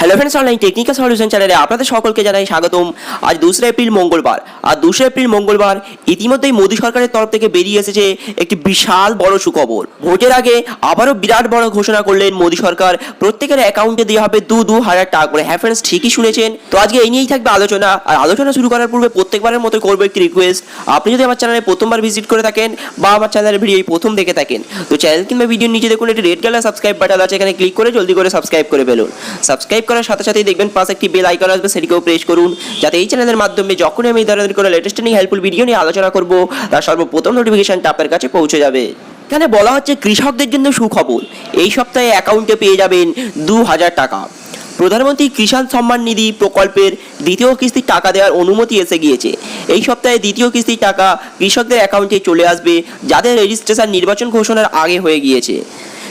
Hello friends online technical solution চ্যানেলে আপনাদের সকলকে জানাই স্বাগতম। আজ দোসরা এপ্রিল মঙ্গলবার। আর দোসরা এপ্রিল মঙ্গলবার ইতিমধ্যেই মোদী সরকারের তরফ থেকে বেরিয়ে এসেছে একটি বিশাল বড় সুখবর। ভোটের আগে আবারও বিরাট বড় ঘোষণা করলেন মোদী সরকার। প্রত্যেকের অ্যাকাউন্টে দেওয়া হবে দু দু হাজার টাকা করে। হ্যাঁ ফ্রেন্ডস ঠিকই শুনেছেন। তো আজকে এই নিয়েই থাকবে আলোচনা। আর আলোচনা শুরু করার পূর্বে প্রত্যেকবারের মতো করব একটি রিকোয়েস্ট আপনি যদি আমার চ্যানেলে প্রথমবার ভিজিট করে থাকেন বা আমার চ্যানেলের ভিডিও প্রথম দেখে থাকেন, তো চ্যানেল কিংবা ভিডিওর নিচে দেখুন, একটি রেড কালার সাবস্ক্রাইব বাটন আছে। এখানে ক্লিক করে জলদি করে সাবস্ক্রাইব করে ফেলুন। সাবস্ক্রাইব করার সাথে সাথেই দেখবেন পাশে একটি বেল আইকন আসবে, সেটিকেও প্রেস করুন। যাতে এই চ্যানেলের মাধ্যমে যখনই আমি এই ধরনের কোনো লেটেস্ট নিয়ে হেল্পফুল ভিডিও নিয়ে আলোচনা করব, তার সর্বপ্রথম নোটিফিকেশনটা আপনার কাছে পৌঁছে যাবে। এখানে বলা হচ্ছে কৃষকদের জন্য সুখবর। এই সপ্তাহে অ্যাকাউন্টে পেয়ে যাবেন দু হাজার টাকা। প্রধানমন্ত্রী কিষাণ সম্মান নিধি প্রকল্পের দ্বিতীয় কিস্তির টাকা দেওয়ার অনুমতি এসে গিয়েছে। এই সপ্তাহে দ্বিতীয় কিস্তির টাকা কৃষকদের অ্যাকাউন্টে চলে আসবে, যাদের রেজিস্ট্রেশন নির্বাচন ঘোষণার আগে হয়ে গিয়েছে।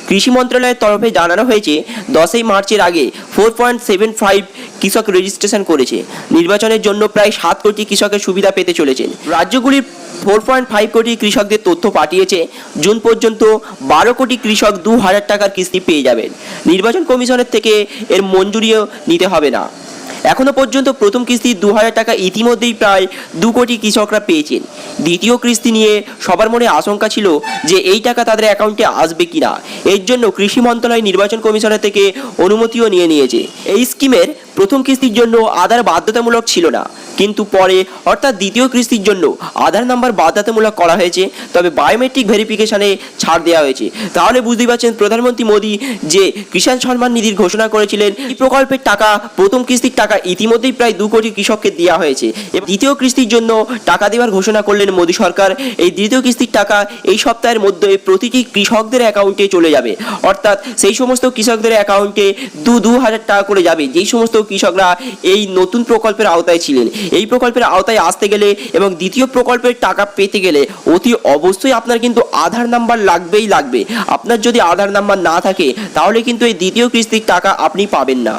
কৃষি মন্ত্রণালয়ের তরফে জানানো হয়েছে, দশই মার্চের আগে ফোর পয়েন্ট সেভেন ফাইভ কৃষক রেজিস্ট্রেশন করেছে। নির্বাচনের জন্য প্রায় সাত কোটি কৃষকের সুবিধা পেতে চলেছেন। রাজ্যগুলির ফোর পয়েন্ট ফাইভ কোটি কৃষকদের তথ্য পাঠিয়েছে। জুন পর্যন্ত বারো কোটি কৃষক দু হাজার টাকার কিস্তি পেয়ে যাবেন। নির্বাচন কমিশনের থেকে এর মঞ্জুরিও নিতে হবে না। এখনও পর্যন্ত প্রথম কিস্তি দু হাজার টাকা ইতিমধ্যেই প্রায় দু কোটি কৃষকরা পেয়েছেন। দ্বিতীয় কিস্তি নিয়ে সবার মনে আশঙ্কা ছিল যে এই টাকা তাদের অ্যাকাউন্টে আসবে কিনা। এর জন্য কৃষি মন্ত্রণালয় নির্বাচন কমিশনের থেকে অনুমতিও নিয়ে নিয়েছে। এই স্কিমের প্রথম কিস্তির জন্য আধার বাধ্যতামূলক ছিল না। কিন্তু পরে, অর্থাৎ দ্বিতীয় কিস্তির জন্য আধার নাম্বার বাধ্যতামূলক করা হয়েছে, তবে বায়োমেট্রিক ভেরিফিকেশানে ছাড় দেওয়া হয়েছে। তাহলে বুঝতেই পারছেন প্রধানমন্ত্রী মোদী যে কিষাণ সম্মান নিধির ঘোষণা করেছিলেন, এই প্রকল্পের টাকা, প্রথম কিস্তির টাকা ইতিমধ্যেই প্রায় দু কোটি কৃষককে দেওয়া হয়েছে। এবং দ্বিতীয় কিস্তির জন্য টাকা দেওয়ার ঘোষণা করলেন মোদী সরকার। এই দ্বিতীয় কিস্তির টাকা এই সপ্তাহের মধ্যে প্রতিটি কৃষকদের অ্যাকাউন্টে চলে যাবে। অর্থাৎ সেই সমস্ত কৃষকদের অ্যাকাউন্টে দু দু হাজার টাকা করে যাবে। যেই সমস্ত কৃষকরা এই নতুন প্রকল্পের আওতায় ছিলেন। এই প্রকল্পের আওতায় আসতে গেলে এবং দ্বিতীয় প্রকল্পের টাকা পেতে গেলে অতি অবশ্যই আপনার কিন্তু আধার নাম্বার লাগবেই লাগবে। আপনার যদি আধার নাম্বার না থাকে, তাহলে কিন্তু এই দ্বিতীয় কিস্তির টাকা আপনি পাবেন না।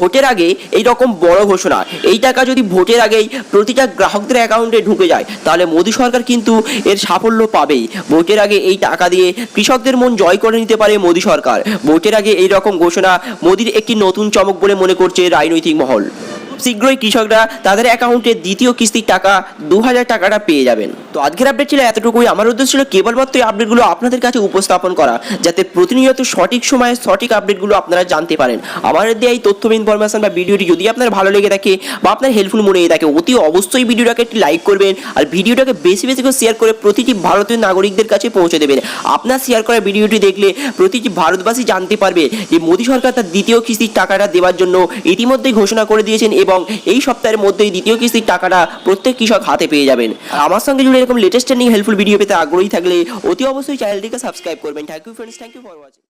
ভোটের আগে এই রকম বড় ঘোষণা। এই টাকা যদি ভোটের আগেই প্রতিটা গ্রাহকদের অ্যাকাউন্টে ঢুকে যায়, তাহলে মোদী সরকার কিন্তু এর সাফল্য পাবেই। ভোটের আগে এই টাকা দিয়ে কৃষকদের মন জয় করে নিতে পারে মোদী সরকার। ভোটের আগে এই রকম ঘোষণা মোদির একটি নতুন চমক বলে মনে করছে রাজনৈতিক মহল। শীঘ্রই কৃষকরা তাদের অ্যাকাউন্টে দ্বিতীয় কিস্তির টাকা দু হাজার টাকাটা পেয়ে যাবেন। তো আজকের আপডেট ছিল এতটুকুই। আমার উদ্দেশ্য ছিল কেবলমাত্র এই আপডেটগুলো আপনাদের কাছে উপস্থাপন করা, যাতে প্রতিনিয়ত সঠিক সময়ে সঠিক আপডেটগুলো আপনারা জানতে পারেন। আমার দেওয়া এই তথ্য ইনফরমেশন বা ভিডিওটি যদি আপনার ভালো লেগে থাকে বা আপনার হেল্পফুল মনে হয়ে থাকে, অতি অবশ্যই ভিডিওটাকে একটি লাইক করবেন আর ভিডিওটাকে বেশি বেশি করে শেয়ার করে প্রতিটি ভারতীয় নাগরিকদের কাছে পৌঁছে দেবেন। আপনার শেয়ার করা ভিডিওটি দেখলে প্রতিটি ভারতবাসী জানতে পারবে যে মোদী সরকার তার দ্বিতীয় কিস্তির টাকাটা দেওয়ার জন্য ইতিমধ্যেই ঘোষণা করে দিয়েছেন এবং এই সপ্তাহের মধ্যেই দ্বিতীয় কিস্তির টাকাটা প্রত্যেক কৃষক হাতে পেয়ে যাবেন। আমার সঙ্গে জুড়ে এরকম লেটেস্ট ট্রেনিং হেল্পফুল ভিডিও পেতে আগ্রহী থাকলে অতি অবশ্যই চ্যানেলটিকে সাবস্ক্রাইব করবেন। Thank you friends thank you for watching